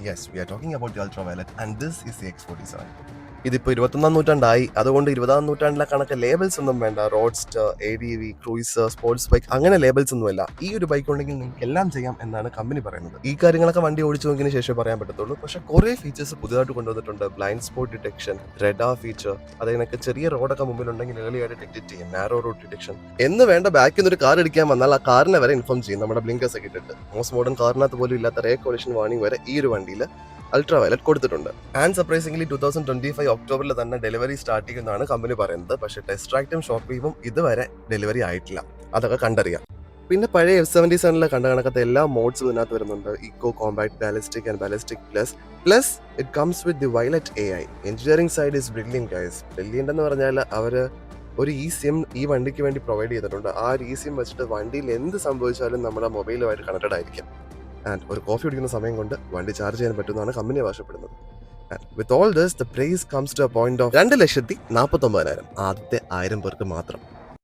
Yes, we are talking about the ultraviolet and this is the X47. ഇതിപ്പോൾ ഇരുപത്തൊന്നാം നൂറ്റാണ്ടായി. അതുകൊണ്ട് ഇരുപതാം നൂറ്റാണ്ടിലെ കണക്ക് ലേബൽസ് ഒന്നും വേണ്ട. Roadster A D V cruiser sports bike അങ്ങനെ ലേബൽസ് ഒന്നുമല്ല. ഈ ഒരു ബൈക്ക് ഉണ്ടെങ്കിൽ നിങ്ങൾക്ക് എല്ലാം ചെയ്യാം എന്നാണ് കമ്പനി പറയുന്നത്. ഈ കാര്യങ്ങളൊക്കെ വണ്ടി ഓടിച്ചു നോക്കിയതിന് ശേഷം പറയാൻ പറ്റത്തുള്ളൂ. പക്ഷേ കുറേ ഫീച്ചേഴ്സ് പുതുതായിട്ട് കൊണ്ടുവന്നിട്ടുണ്ട്. Blind spot detection radar feature അതിനൊക്കെ ചെറിയ റോഡൊക്കെ മുമ്പിലുണ്ടെങ്കിൽ ഏർലി ആയിട്ട് ഡിറ്റക്ട് ചെയ്യും. നാരോ റോഡ് ഡിറ്റക്ഷൻ എന്ന് വേണ്ട ബാക്കിൽ നിന്ന് ഒരു കാർ ഇടിക്കാൻ വന്നാൽ ആ കാറിനെ വരെ ഇൻഫോം ചെയ്യും. നമ്മുടെ ബ്ലിങ്കേഴ്സ് ഒക്കെ ഇട്ടിട്ട്. മോസ്റ്റ് മോഡേൺ കാറിനകത്ത് പോലും ഇല്ലാത്ത റേ കൊളിഷൻ വാണിംഗ് വരെ ഈ ഒരു വണ്ടിയിൽ അൾട്രാ വയലറ്റ് കൊടുത്തിട്ടുണ്ട്. And surprisingly two thousand twenty five ഒക്ടോബറിൽ തന്നെ ഡെലിവറി സ്റ്റാർട്ട് ചെയ്യുമെന്നാണ് കമ്പനി പറയുന്നത്. പക്ഷേ ടെസ്ട്രാക്റ്റും ഷോപ്പ് വീവും ഇതുവരെ ഡെലിവറി ആയിട്ടില്ല. അതൊക്കെ കണ്ടറിയാം. പിന്നെ പഴയ എഫ് സെവന്റി സെവനിലെ കണ്ട കണക്കത്തെ എല്ലാ മോഡ്സും ഇതിനകത്ത് വരുന്നുണ്ട്. Eco compact ballistic and ballistic plus plus it comes with the violet A I engineering side is brilliant guys brilliant എന്ന് പറഞ്ഞാൽ അവർ ഒരു ഇ സിം ഈ വണ്ടിക്ക് വേണ്ടി പ്രൊവൈഡ് ചെയ്തിട്ടുണ്ട്. ആ ഒരു ഇ സിം വെച്ചിട്ട് വണ്ടിയിൽ എന്ത് സംഭവിച്ചാലും നമ്മുടെ മൊബൈലുമായിട്ട് കണക്റ്റഡ് ആയിരിക്കും. ആൻഡ് ഒരു കോഫി കുടിക്കുന്ന സമയം കൊണ്ട് വണ്ടി ചാർജ് ചെയ്യാൻ പറ്റുമെന്നാണ് കമ്പനി ആവശ്യപ്പെടുന്നത് with all this the price comes to a point of രണ്ട് ലക്ഷത്തി നാൽപ്പത്തൊമ്പതിനായിരം ആദ്യത്തെ ആയിരം പേർക്ക് മാത്രം.